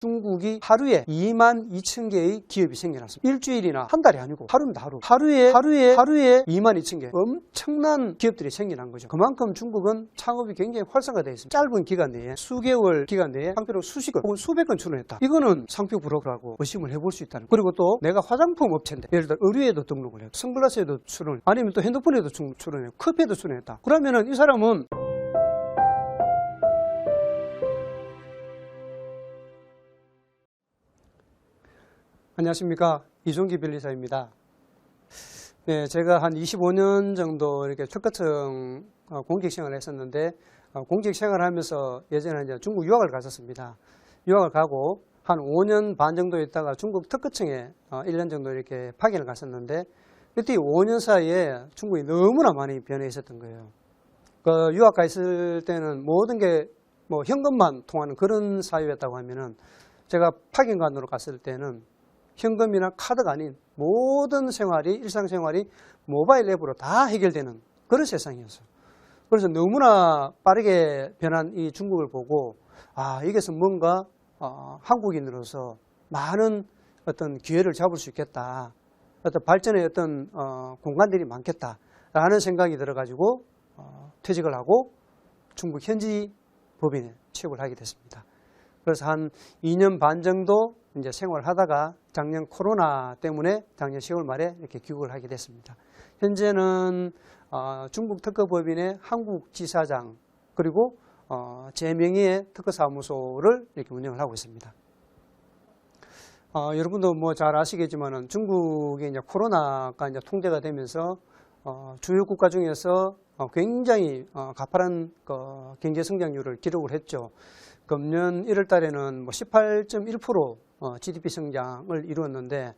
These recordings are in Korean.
중국이 하루에 2만 2천 개의 기업이 생겨났습니다. 일주일이나 한 달이 아니고 하루입니다, 하루. 하루에, 하루에, 하루에 2만 2천 개. 엄청난 기업들이 생겨난 거죠. 그만큼 중국은 창업이 굉장히 활성화되어 있습니다. 짧은 기간 내에, 수개월 기간 내에 상표로 수십 건, 혹은 수백 건 출원했다. 이거는 상표 브로커라고 의심을 해볼 수 있다는. 그리고 또 내가 화장품 업체인데, 예를 들어 의류에도 등록을 했고, 선글라스에도 출원, 아니면 또 핸드폰에도 출- 출원했고, 커피에도 출원했다. 그러면은 이 사람은 안녕하십니까 이종기 변리사입니다. 네, 제가 한 25년 정도 이렇게 특허청 어, 공직 생활을 했었는데 어, 공직 생활을 하면서 예전에 이제 중국 유학을 갔었습니다. 유학을 가고 한 5년 반 정도 있다가 중국 특허청에 어, 1년 정도 이렇게 파견을 갔었는데 그때 5년 사이에 중국이 너무나 많이 변해 있었던 거예요. 그 유학 가 있을 때는 모든 게 뭐 현금만 통하는 그런 사유였다고 하면은 제가 파견관으로 갔을 때는 현금이나 카드가 아닌 모든 생활이 일상생활이 모바일 앱으로 다 해결되는 그런 세상이었어요. 그래서 너무나 빠르게 변한 이 중국을 보고 아 여기서 뭔가 어, 한국인으로서 많은 어떤 기회를 잡을 수 있겠다. 어떤 발전의 어떤 어, 공간들이 많겠다라는 생각이 들어가지고 어, 퇴직을 하고 중국 현지 법인에 취업을 하게 됐습니다. 그래서 한 2년 반 정도 이제 생활하다가 작년 코로나 때문에 작년 10월 말에 이렇게 귀국을 하게 됐습니다. 현재는 어, 중국 특허법인의 한국 지사장 그리고 어, 제 명의의 특허사무소를 이렇게 운영을 하고 있습니다. 어, 여러분도 뭐 잘 아시겠지만은 중국의 이제 코로나가 이제 통제가 되면서 어, 주요 국가 중에서 어, 굉장히 어, 가파른 그 경제 성장률을 기록을 했죠. 금년 1월 달에는 뭐 18.1% 어, GDP 성장을 이루었는데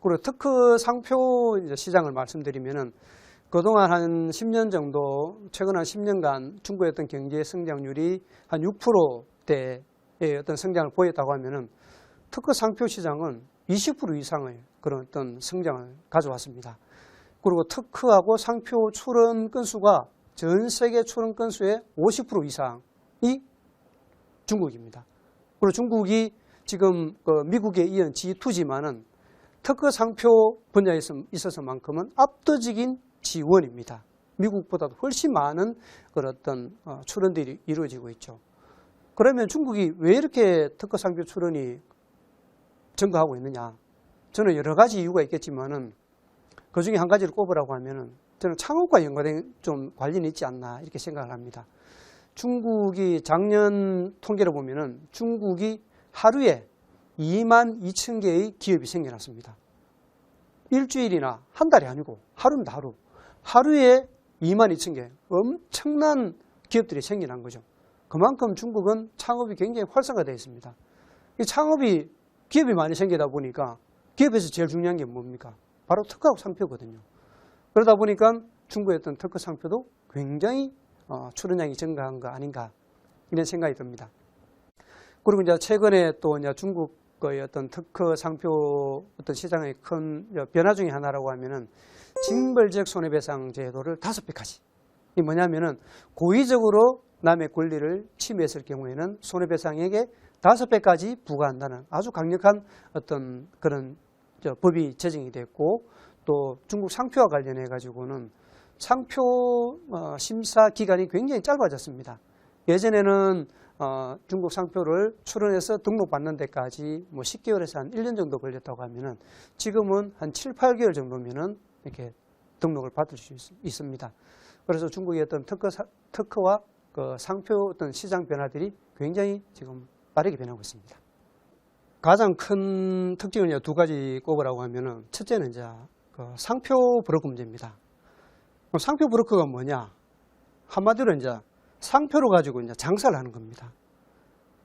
그리고 특허 상표 시장을 말씀드리면은 그동안 한 10년 정도 최근 한 10년간 중국의 어떤 경제 성장률이 한 6%대의 어떤 성장을 보였다고 하면은 특허 상표 시장은 20% 이상의 그런 어떤 성장을 가져왔습니다. 그리고 특허하고 상표 출원 건수가 전 세계 출원 건수의 50% 이상이 중국입니다. 그리고 중국이 지금 그 미국에 이은 G2지만은 특허 상표 분야에 있어- 있어서만큼은 압도적인 지원입니다. 미국보다도 훨씬 많은 그런 어떤 어, 출원들이 이루어지고 있죠. 그러면 중국이 왜 이렇게 특허 상표 출원이 증가하고 있느냐? 저는 여러 가지 이유가 있겠지만은 그 중에 한 가지를 꼽으라고 하면은 저는 창업과 연관된 좀 관련이 있지 않나 이렇게 생각을 합니다. 중국이 작년 통계를 보면은 중국이 하루에 2만 2천 개의 기업이 생겨났습니다. 일주일이나 한 달이 아니고 하루입니다, 하루. 하루에 2만 2천 개. 엄청난 기업들이 생겨난 거죠. 그만큼 중국은 창업이 굉장히 활성화되어 있습니다. 이 창업이 기업이 많이 생기다 보니까 기업에서 제일 중요한 게 뭡니까? 바로 특허하고 상표거든요. 그러다 보니까 중국의 어떤 특허 상표도 굉장히 어, 출원량이 증가한 거 아닌가 이런 생각이 듭니다. 그리고 이제 최근에 또 이제 중국의 어떤 특허 상표 어떤 시장의 큰 변화 중에 하나라고 하면은 징벌적 손해배상 제도를 다섯 배까지. 이 뭐냐면은 고의적으로 남의 권리를 침해했을 경우에는 손해배상액의 다섯 배까지 부과한다는 아주 강력한 어떤 그런 저 법이 제정이 됐고 또 중국 상표와 관련해 가지고는 상표 어, 심사 기간이 굉장히 짧아졌습니다. 예전에는 어, 중국 상표를 출원해서 등록받는 데까지 뭐 10개월에서 한 1년 정도 걸렸다고 하면은 지금은 한 7, 8개월 정도면은 이렇게 등록을 받을 수 있, 있습니다. 그래서 중국의 어떤 특허, 사- 특허와 그 상표 어떤 시장 변화들이 굉장히 지금 빠르게 변하고 있습니다. 가장 큰 이제 두 가지 꼽으라고 하면은 첫째는 이제 그 상표 브로커 문제입니다. 그럼 상표 브로커가 뭐냐? 한마디로 이제 상표를 가지고 이제 장사를 하는 겁니다.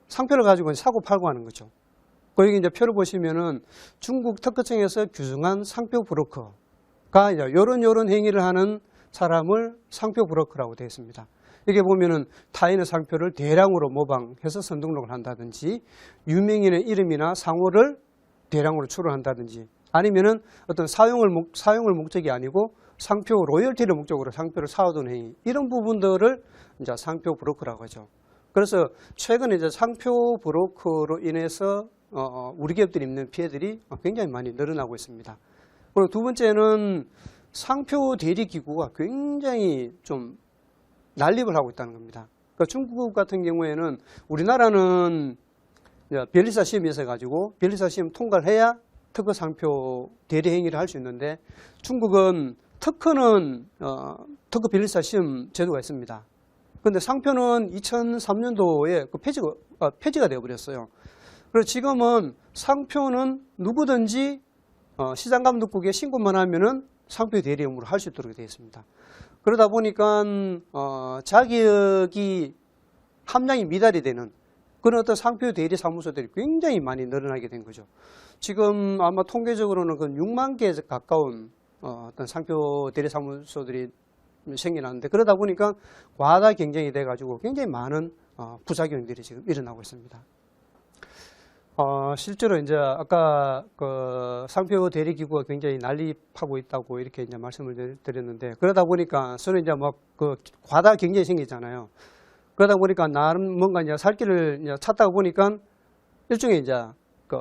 상표를 가지고 사고 팔고 하는 거죠. 거기 이제 표를 보시면은 중국 특허청에서 규정한 상표 브로커가 이제 요런 요런 행위를 하는 사람을 상표 브로커라고 되어 있습니다. 이게 보면은 타인의 상표를 대량으로 모방해서 선등록을 한다든지 유명인의 이름이나 상호를 대량으로 출원한다든지 아니면은 어떤 사용을 목, 사용을 목적이 아니고 상표 로열티를 목적으로 상표를 사오던 행위 이런 부분들을 이제 상표 브로커라고 하죠. 그래서 최근에 이제 상표 브로커로 인해서 어, 우리 기업들이 입는 피해들이 굉장히 많이 늘어나고 있습니다. 그리고 두 번째는 상표 대리 기구가 굉장히 좀 난립을 하고 있다는 겁니다. 그러니까 중국 같은 경우에는 우리나라는 변리사 시험이 있어가지고 변리사 시험 통과를 해야 특허 상표 대리 행위를 할 수 있는데 중국은 특허는 어, 특허 변리사 시험 제도가 있습니다. 그런데 상표는 2003년도에 그 폐지가 아, 폐지가 되어버렸어요. 그래서 지금은 상표는 누구든지 어, 시장감독국에 신고만 하면은 상표 대리 업무를 할수 있도록 되어 있습니다. 그러다 보니까 어, 자격이 함량이 미달이 되는 그런 어떤 상표 대리 사무소들이 굉장히 많이 늘어나게 된 거죠. 지금 아마 통계적으로는 그 6만 개 가까운 어, 어떤 상표 대리 사무소들이 생겨났는데 그러다 보니까 과다 경쟁이 돼가지고 굉장히 많은 어, 부작용들이 지금 일어나고 있습니다. 어, 실제로 이제 아까 그 상표 대리 기구가 굉장히 난립하고 있다고 이렇게 이제 말씀을 드- 드렸는데 그러다 보니까 서로 이제 막 그 과다 경쟁이 생기잖아요. 그러다 보니까 나름 뭔가 이제 살 길을 이제 찾다가 보니까 일종의 이제 그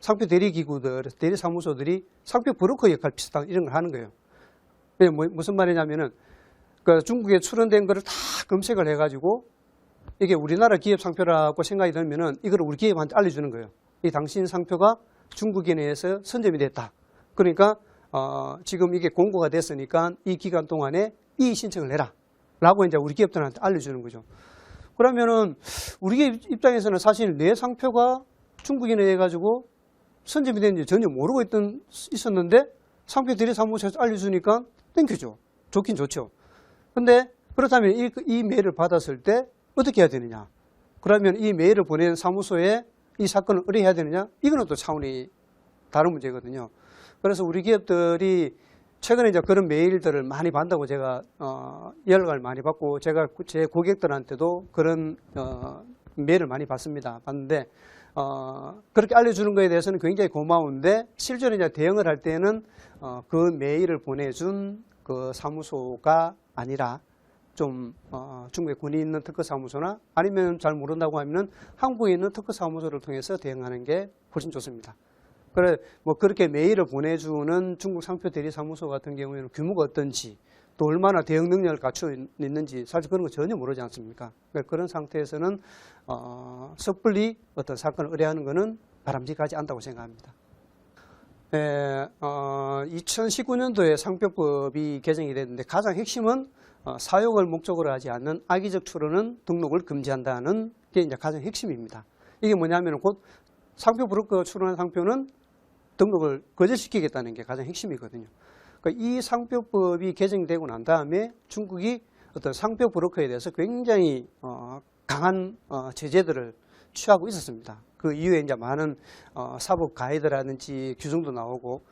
상표 대리 기구들, 대리 사무소들이 상표 브로커 역할 비슷한 이런 걸 하는 거예요. 뭐- 무슨 말이냐면은 그 중국에 출원된 거를 다 검색을 해가지고 이게 우리나라 기업 상표라고 생각이 들면은 이걸 우리 기업한테 알려주는 거예요. 이 당신 상표가 중국에 의해서 선점이 됐다. 그러니까 어, 지금 이게 공고가 됐으니까 이 기간 동안에 이 신청을 해라. 라고 이제 우리 기업들한테 알려주는 거죠. 그러면은 우리 기업 입장에서는 사실 내 상표가 중국인에 의해 가지고 선점이 됐는지 전혀 모르고 있던 있었는데 상표 대리 사무소에서 알려주니까 땡큐죠. 좋긴 좋죠. 근데 그렇다면 이, 이 메일을 받았을 때 어떻게 해야 되느냐? 그러면 이 메일을 보낸 사무소에 이 사건을 의뢰해야 되느냐? 이거는 또 차원이 다른 문제거든요. 그래서 우리 기업들이 최근에 이제 그런 메일들을 많이 받다고 제가 어, 연락을 많이 받고 제가 제 고객들한테도 그런 어, 메일을 많이 받습니다. 받는데 어, 그렇게 알려주는 거에 대해서는 굉장히 고마운데 실제로 이제 대응을 할 때는 어, 그 메일을 보내준 그 사무소가 아니라 좀 어, 중국에 군이 있는 특허 사무소나 아니면 잘 모른다고 하면은 한국에 있는 특허 사무소를 통해서 대응하는 게 훨씬 좋습니다. 그래 뭐 그렇게 메일을 보내주는 중국 상표 대리 사무소 같은 경우에는 규모가 어떤지 또 얼마나 대응 능력을 갖추어 있는지 사실 그런 거 전혀 모르지 않습니까? 그러니까 그런 상태에서는 어, 섣불리 어떤 사건을 의뢰하는 것은 바람직하지 않다고 생각합니다. 에, 어, 2019년도에 상표법이 개정이 됐는데 가장 핵심은 어, 사용을 목적으로 하지 않는 악의적 출원은 등록을 금지한다는 게 이제 가장 핵심입니다. 이게 뭐냐면 곧 상표 브로커 출원한 상표는 등록을 거절시키겠다는 게 가장 핵심이거든요. 그러니까 이 상표법이 개정되고 난 다음에 중국이 어떤 상표 브로커에 대해서 굉장히 어, 강한 어, 제재들을 취하고 있었습니다. 그 이후에 이제 많은 어, 사법 가이드라든지 규정도 나오고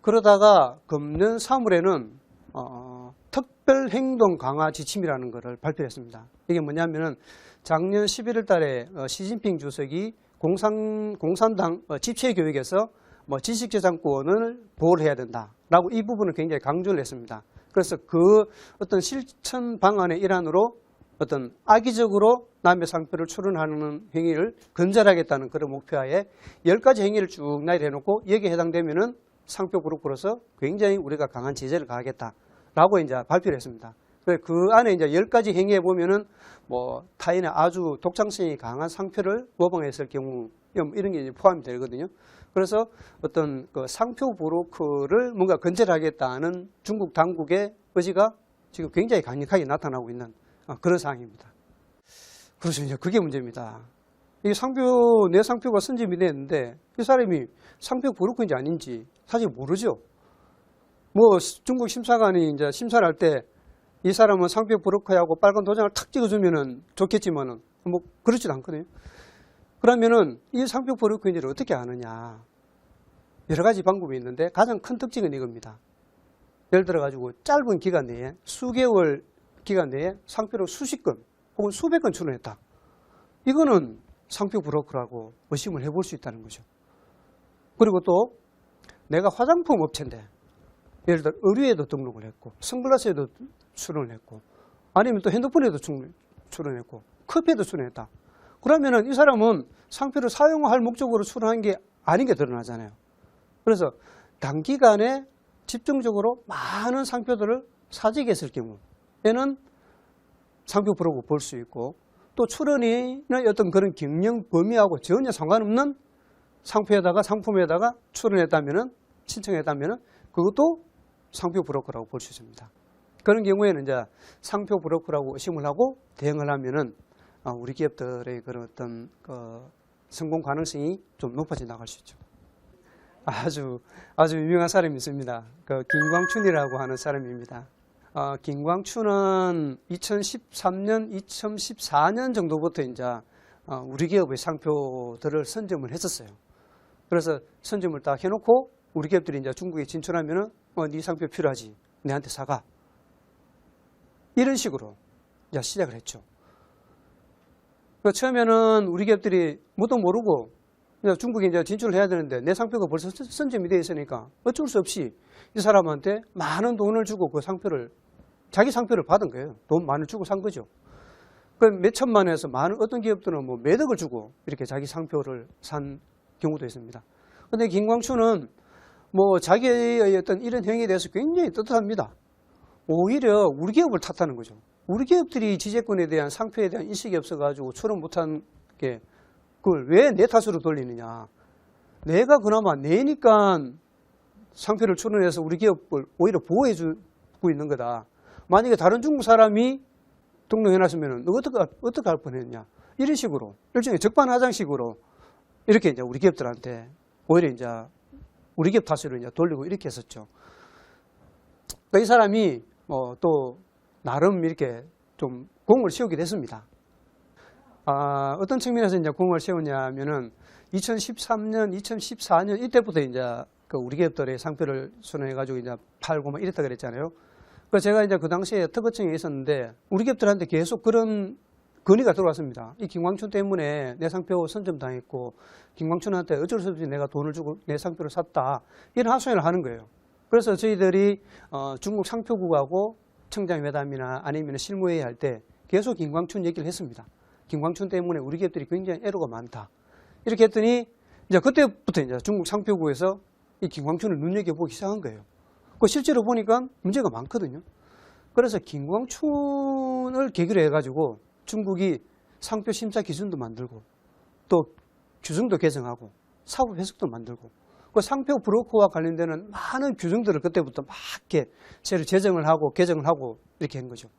그러다가 금년 3월에는 어, 특별 행동 강화 지침이라는 것을 발표했습니다. 이게 뭐냐면은 작년 11월 달에 어, 시진핑 주석이 공산, 공산당 어, 집체 교육에서 뭐 지식재산권을 보호를 해야 된다라고 이 부분을 굉장히 강조를 했습니다. 그래서 그 어떤 실천 방안의 일환으로 어떤 악의적으로 남의 상표를 출원하는 행위를 근절하겠다는 그런 목표하에 10가지 행위를 쭉 나열해 놓고 여기에 해당되면 은 상표 그룹으로서 굉장히 우리가 강한 제재를 가하겠다라고 이제 발표를 했습니다. 그 안에 이제 10가지 행위에 보면은 뭐 타인의 아주 독창성이 강한 상표를 모방했을 경우 이런 게 포함이 되거든요. 그래서 어떤 그 상표 브로커를 뭔가 건절하겠다는 중국 당국의 의지가 지금 굉장히 강력하게 나타나고 있는 어, 그런 상황입니다. 그래서 이제 그게 문제입니다. 이 상표, 내 상표가 선점이 됐는데 이 사람이 상표 브로커인지 아닌지 사실 모르죠. 뭐 중국 심사관이 이제 심사를 할 때 이 사람은 상표 브로커하고 빨간 도장을 탁 찍어주면은 좋겠지만은 뭐 그렇지도 않거든요. 그러면은 이 상표 브로커인지를 어떻게 아느냐. 여러 가지 방법이 있는데 가장 큰 특징은 이겁니다. 예를 들어 가지고 짧은 기간 내에 수개월 기간 내에 상표를 수십 건 혹은 수백 건 출원했다. 이거는 상표 브로커라고 의심을 해볼 수 있다는 거죠. 그리고 또 내가 화장품 업체인데 예를 들어 의류에도 등록을 했고 선글라스에도 출원을 했고 아니면 또 핸드폰에도 출- 출원했고 커피에도 출연했다. 그러면은 이 사람은 상표를 사용할 목적으로 출연한 게 아닌 게 드러나잖아요. 그래서 단기간에 집중적으로 많은 상표들을 사직했을 경우에는 상표 브로그 볼수 있고 또 출연인의 어떤 그런 경영 범위하고 전혀 상관없는 상표에다가 상품에다가 출연했다면은 신청했다면은 그것도 상표 브로커라고 볼 수 있습니다. 그런 경우에는 이제 상표 브로커라고 의심을 하고 대응을 하면은 어, 우리 기업들의 그런 어떤 그 성공 가능성이 좀 높아져 나갈 수 있죠. 아주 아주 유명한 사람이 있습니다. 그 김광춘이라고 하는 사람입니다. 어, 김광춘은 2013년, 2014년 정도부터 이제 어, 우리 기업의 상표들을 선점을 했었어요. 그래서 선점을 딱 해놓고 우리 기업들이 이제 중국에 진출하면은 어, 네 상표 필요하지, 내한테 사가. 이런 식으로 이제 시작을 했죠. 그 처음에는 우리 기업들이 뭣도 모르고 중국에 이제 진출을 해야 되는데 내 상표가 벌써 선- 선점이 되어 있으니까 어쩔 수 없이 이 사람한테 많은 돈을 주고 그 상표를 자기 상표를 받은 거예요. 돈 많이 주고 산 거죠. 그 몇 천만 에서 많은 어떤 기업들은 뭐 매덕을 주고 이렇게 자기 상표를 산 경우도 있습니다. 근데 김광춘은 뭐 자기의 어떤 이런 행위에 대해서 굉장히 떳떳합니다. 오히려 우리 기업을 탓하는 거죠. 우리 기업들이 지재권에 대한 상표에 대한 인식이 없어가지고 출원 못한 게 그걸 왜 내 탓으로 돌리느냐. 내가 그나마 내니까 상표를 출원해서 우리 기업을 오히려 보호해 주고 있는 거다. 만약에 다른 중국 사람이 등록해놨으면 너 어떻게, 어떻게 할 뻔했냐. 이런 식으로 일종의 적반하장식으로 이렇게 이제 우리 기업들한테 오히려 이제 우리 기업 탓으로 이제 돌리고 이렇게 했었죠. 그러니까 이 사람이 어, 또 나름 이렇게 좀 공을 세우게 됐습니다. 아, 어떤 측면에서 이제 공을 세우냐면은 2013년, 2014년 이때부터 이제 그 우리 기업들의 상표를 순회해가지고 이제 팔고 막 이랬다 그랬잖아요. 그 제가 이제 그 당시에 특허청에 있었는데 우리 기업들한테 계속 그런 건의가 들어왔습니다. 이 김광춘 때문에 내 상표 선점 당했고 김광춘한테 어쩔 수 없이 내가 돈을 주고 내 상표를 샀다 이런 하소연을 하는 거예요. 그래서 저희들이 어, 중국 상표국하고 청장회담이나 아니면 실무회의 할 때 계속 김광춘 얘기를 했습니다. 김광춘 때문에 우리 기업들이 굉장히 애로가 많다. 이렇게 했더니 이제 그때부터 이제 중국 상표국에서 이 김광춘을 눈여겨보기 시작한 거예요. 그 실제로 보니까 문제가 많거든요. 그래서 김광춘을 계기로 해가지고 중국이 상표 심사 기준도 만들고 또 규정도 개정하고 사법 해석도 만들고 그 상표 브로커와 관련되는 많은 규정들을 그때부터 막 이렇게 새로 제정을 하고 개정을 하고 이렇게 한 거죠.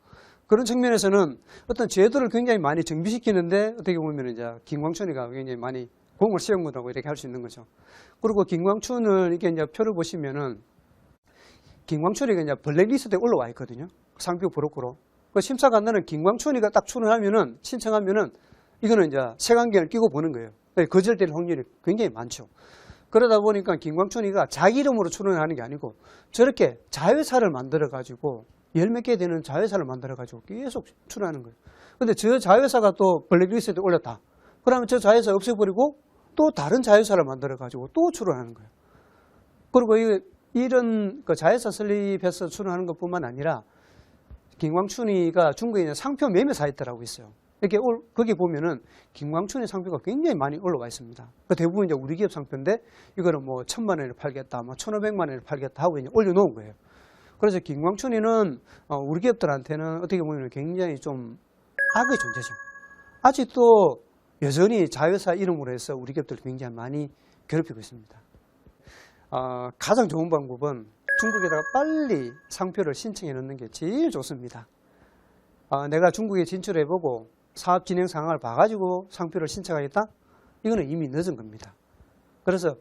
그런 측면에서는 어떤 제도를 굉장히 많이 정비시키는데 어떻게 보면 이제 김광춘이가 굉장히 많이 공을 세운 거라고 이렇게 할 수 있는 거죠. 그리고 김광춘을 이게 이제 표를 보시면은 김광춘이가 이제 블랙리스트에 올라와 있거든요. 상표 브로커로. 그 심사관들은 김광춘이가 딱 출연하면은 신청하면은 이거는 이제 색안경을 끼고 보는 거예요. 네, 거절될 확률이 굉장히 많죠. 그러다 보니까 김광춘이가 자기 이름으로 출연하는 게 아니고 저렇게 자회사를 만들어 가지고 열 몇 개 되는 자회사를 만들어 가지고 계속 출연하는 거예요. 근데 저 자회사가 또 블랙리스트에 올렸다. 그러면 저 자회사 없애버리고 또 다른 자회사를 만들어 가지고 또 출연하는 거예요. 그리고 이, 이런 그 자회사 설립해서 출연하는 것뿐만 아니라 김광춘이가 중국에 있는 상표 매매 사이트라고 있어요. 이렇게 올, 거기 보면은 김광춘의 상표가 굉장히 많이 올라와 있습니다. 그 대부분 이제 우리 기업 상표인데 이거는 뭐 천만 원에 팔겠다, 뭐 천오백만 원에 팔겠다 하고 이제 올려놓은 거예요. 그래서 김광춘이는 어, 우리 기업들한테는 어떻게 보면 굉장히 좀 악의 존재죠. 아직도 여전히 자회사 이름으로 해서 우리 기업들 굉장히 많이 괴롭히고 있습니다. 어, 가장 좋은 방법은 중국에다가 빨리 상표를 신청해 놓는 게 제일 좋습니다. 어, 내가 중국에 진출해보고 사업 진행 상황을 봐가지고 상표를 신청하겠다? 이거는 이미 늦은 겁니다. 그래서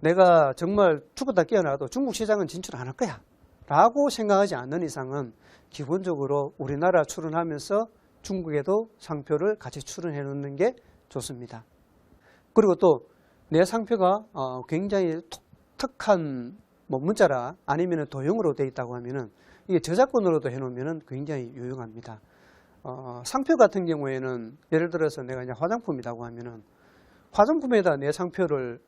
내가 정말 죽었다 깨어나도 중국 시장은 진출 안 할 거야. 라고 생각하지 않는 이상은 기본적으로 우리나라 출원하면서 중국에도 상표를 같이 출원해 놓는 게 좋습니다. 그리고 또 내 상표가 어, 굉장히 독특한 뭐 문자라 아니면 도형으로 되어 있다고 하면은 이게 저작권으로도 해놓으면 굉장히 유용합니다. 어, 상표 같은 경우에는 예를 들어서 내가 이제 화장품이라고 하면은 화장품에다 내 상표를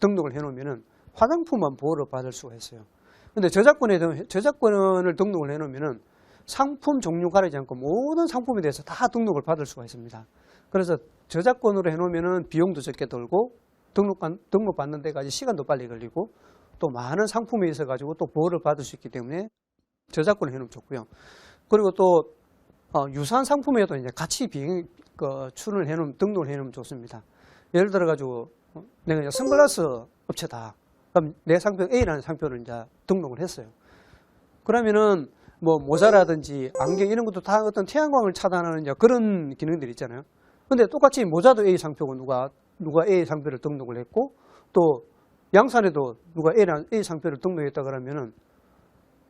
등록을 해놓으면은 화장품만 보호를 받을 수가 있어요. 근데 저작권에 저작권을 등록을 해놓으면은 상품 종류 가리지 않고 모든 상품에 대해서 다 등록을 받을 수가 있습니다. 그래서 저작권으로 해놓으면은 비용도 적게 들고 등록, 등록 받는 데까지 시간도 빨리 걸리고 또 많은 상품에 있어 가지고 또 보호를 받을 수 있기 때문에 저작권을 해놓으면 좋고요. 그리고 또 어, 유사한 상품에도 이제 같이 비행 그 출을 해놓으면 등록을 해놓으면 좋습니다. 예를 들어 가지고 어, 내가 이제 선글라스 업체다. 그럼 내 상표 A라는 상표를 이제 등록을 했어요. 그러면은 뭐 모자라든지 안경 이런 것도 다 어떤 태양광을 차단하는 그런 기능들이 있잖아요. 근데 똑같이 모자도 A 상표고 누가 누가 A 상표를 등록을 했고 또 양산에도 누가 A란 A 상표를 등록했다 그러면은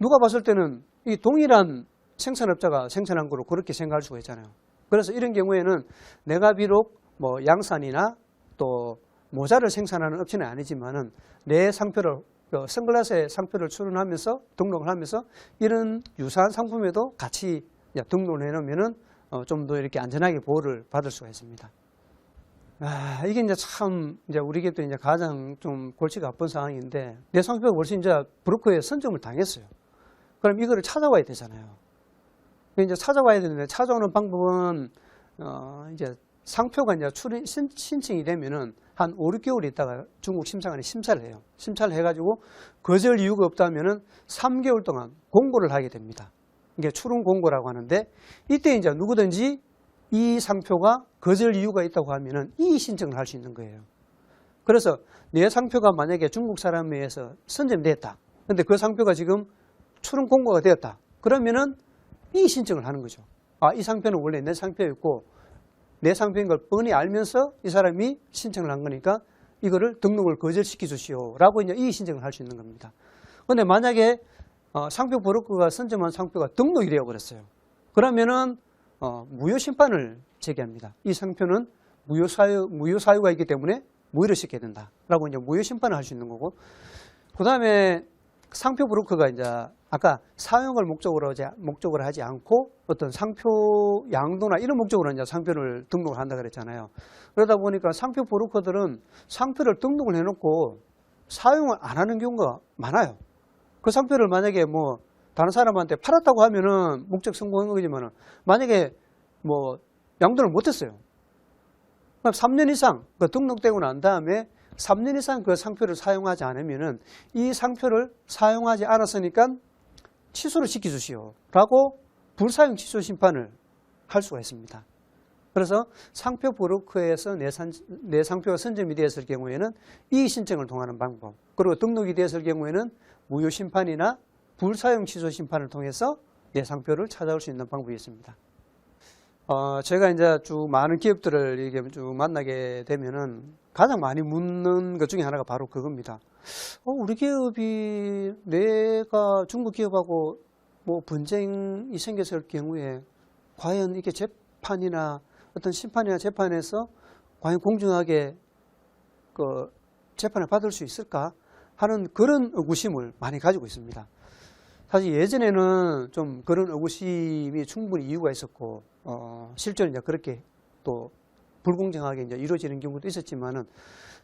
누가 봤을 때는 이 동일한 생산업자가 생산한 거로 그렇게 생각할 수가 있잖아요. 그래서 이런 경우에는 내가 비록 뭐 양산이나 또 모자를 생산하는 업체는 아니지만은 내 상표를 그 선글라스의 상표를 출원하면서 등록을 하면서 이런 유사한 상품에도 같이 등록을 해놓으면은 어, 좀더 이렇게 안전하게 보호를 받을 수가 있습니다. 아, 이게 이제 참 이제 우리 곁도 이제 가장 좀 골치가 아픈 상황인데 내 상표가 벌써 이제 브로커에 선점을 당했어요. 그럼 이거를 찾아와야 되잖아요. 이제 찾아와야 되는데 찾아오는 방법은 어, 이제 상표가 이제 출인 신, 신청이 되면은 한 5, 6개월 있다가 중국 심사관이 심사를 해요. 심사를 해가지고 거절 이유가 없다면은 3개월 동안 공고를 하게 됩니다. 이게 출원 공고라고 하는데 이때 이제 누구든지 이 상표가 거절 이유가 있다고 하면은 이의 신청을 할 수 있는 거예요. 그래서 내 상표가 만약에 중국 사람에 의해서 선점됐다. 근데 그 상표가 지금 출원 공고가 되었다. 그러면은 이의 신청을 하는 거죠. 아, 이 상표는 원래 내 상표였고 내 상표인 걸 뻔히 알면서 이 사람이 신청을 한 거니까 이거를 등록을 거절시켜 주시오라고 이제 이의 신청을 할 수 있는 겁니다. 근데 만약에 어, 상표 브로커가 선점한 상표가 등록이 되어 버렸어요. 그러면은 어, 무효 심판을 제기합니다. 이 상표는 무효 사유 무효 사유가 있기 때문에 무효를 시켜야 된다라고 이제 무효 심판을 할 수 있는 거고 그 다음에 상표 브로커가 이제 아까 사용을 목적으로 하지, 목적으로 하지 않고 어떤 상표 양도나 이런 목적으로 이제 상표를 등록을 한다 그랬잖아요. 그러다 보니까 상표 브로커들은 상표를 등록을 해놓고 사용을 안 하는 경우가 많아요. 그 상표를 만약에 뭐 다른 사람한테 팔았다고 하면은 목적 성공한 거지만은 만약에 뭐 양도를 못했어요. 그럼 3년 이상 그 등록되고 난 다음에 3년 이상 그 상표를 사용하지 않으면 은 이 상표를 사용하지 않았으니까 취소를 시켜주시오. 라고 불사용 취소 심판을 할 수가 있습니다. 그래서 상표 브로커에서 내, 산, 내 상표가 선점이 되었을 경우에는 이 신청을 통하는 방법, 그리고 등록이 되었을 경우에는 무효 심판이나 불사용 취소 심판을 통해서 내 상표를 찾아올 수 있는 방법이 있습니다. 어, 제가 이제 쭉 많은 기업들을 이게 쭉 만나게 되면은 가장 많이 묻는 것 중에 하나가 바로 그겁니다. 어, 우리 기업이 내가 중국 기업하고 뭐 분쟁이 생겼을 경우에 과연 이게 재판이나 어떤 심판이나 재판에서 과연 공정하게 그 재판을 받을 수 있을까 하는 그런 의구심을 많이 가지고 있습니다. 사실 예전에는 좀 그런 의구심이 충분히 이유가 있었고 어, 실제로 이제 그렇게 또 불공정하게 이제 이루어지는 경우도 있었지만은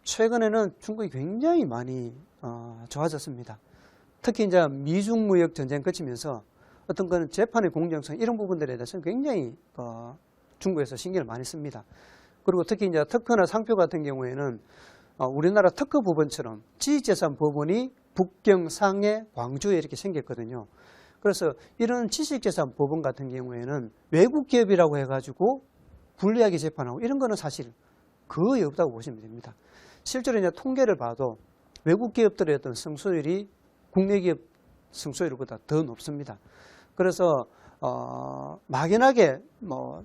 최근에는 중국이 굉장히 많이 어, 좋아졌습니다. 특히 이제 미중 무역 전쟁 거치면서 어떤 거는 재판의 공정성 이런 부분들에 대해서는 굉장히 어, 중국에서 신경을 많이 씁니다. 그리고 특히 이제 특허나 상표 같은 경우에는 어, 우리나라 특허 법원처럼 지식재산 법원이 북경, 상해, 광주에 이렇게 생겼거든요. 그래서 이런 지식재산 법원 같은 경우에는 외국 기업이라고 해가지고 불리하게 재판하고 이런 거는 사실 거의 없다고 보시면 됩니다. 실제로 이제 통계를 봐도 외국 기업들의 어떤 승소율이 국내 기업 승소율보다 더 높습니다. 그래서 어, 막연하게 뭐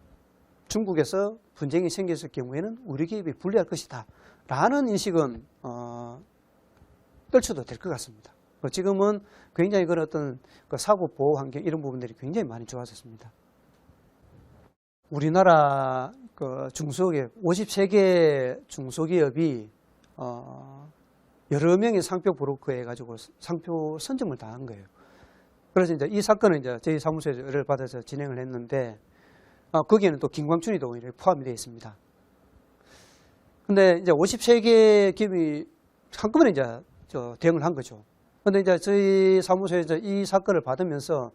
중국에서 분쟁이 생겼을 경우에는 우리 기업이 불리할 것이다. 라는 인식은 어, 떨쳐도 될 것 같습니다. 뭐 지금은 굉장히 그런 어떤 그 사고 보호 환경 이런 부분들이 굉장히 많이 좋아졌습니다. 우리나라 그 중소기업 53개 중소기업이 어, 여러 명의 상표 브로커 해가지고 상표 선점을 다 한 거예요. 그래서 이제 이 사건은 이제 저희 사무소에서 의뢰를 받아서 진행을 했는데 어, 거기에는 또 김광춘이도 포함이 되어 있습니다. 근데 이제 53개 기업이 한꺼번에 이제 저 대응을 한 거죠. 근데 이제 저희 사무소에 서 이 사건을 받으면서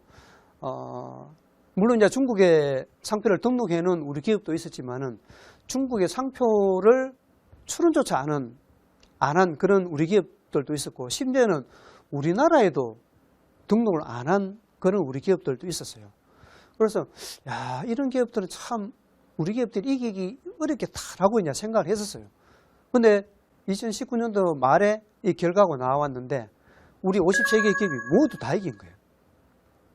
어, 물론 이제 중국에 상표를 등록해 놓은 우리 기업도 있었지만은 중국의 상표를 출원조차 안한 그런 우리 기업들도 있었고 심지어는 우리나라에도 등록을 안 한 그런 우리 기업들도 있었어요. 그래서 야 이런 기업들은 참 우리 기업들이 이기기 어렵겠다라고 이제 생각을 했었어요. 근데 2019년도 말에 이 결과가 나왔는데 우리 50세 개 기업이 모두 다 이긴 거예요.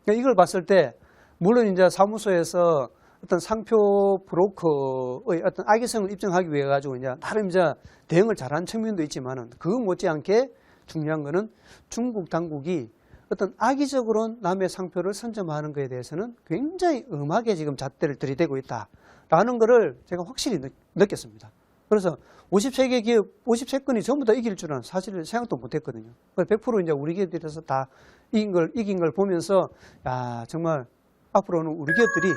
그러니까 이걸 봤을 때 물론 이제 사무소에서 어떤 상표 브로커의 어떤 악의성을 입증하기 위해 가지고 이제 나름 이제 대응을 잘한 측면도 있지만은 그거 못지않게 중요한 거는 중국 당국이 어떤 악의적으로 남의 상표를 선점하는 것에 대해서는 굉장히 음하게 지금 잣대를 들이대고 있다라는 거를 제가 확실히 느, 느꼈습니다. 그래서 50세계 기업, 50세건이 전부 다 이길 줄은 사실 생각도 못 했거든요. 100% 이제 우리 기업들에서 다 이긴 걸, 이긴 걸 보면서, 야, 정말 앞으로는 우리 기업들이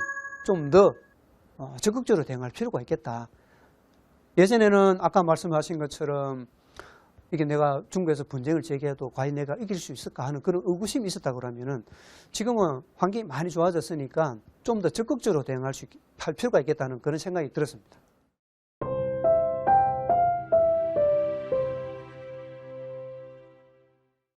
좀더 어, 적극적으로 대응할 필요가 있겠다. 예전에는 아까 말씀하신 것처럼 이게 내가 중국에서 분쟁을 제기해도 과연 내가 이길 수 있을까 하는 그런 의구심이 있었다 그러면은 지금은 환경이 많이 좋아졌으니까 좀 더 적극적으로 대응할 수 있, 할 필요가 있겠다는 그런 생각이 들었습니다.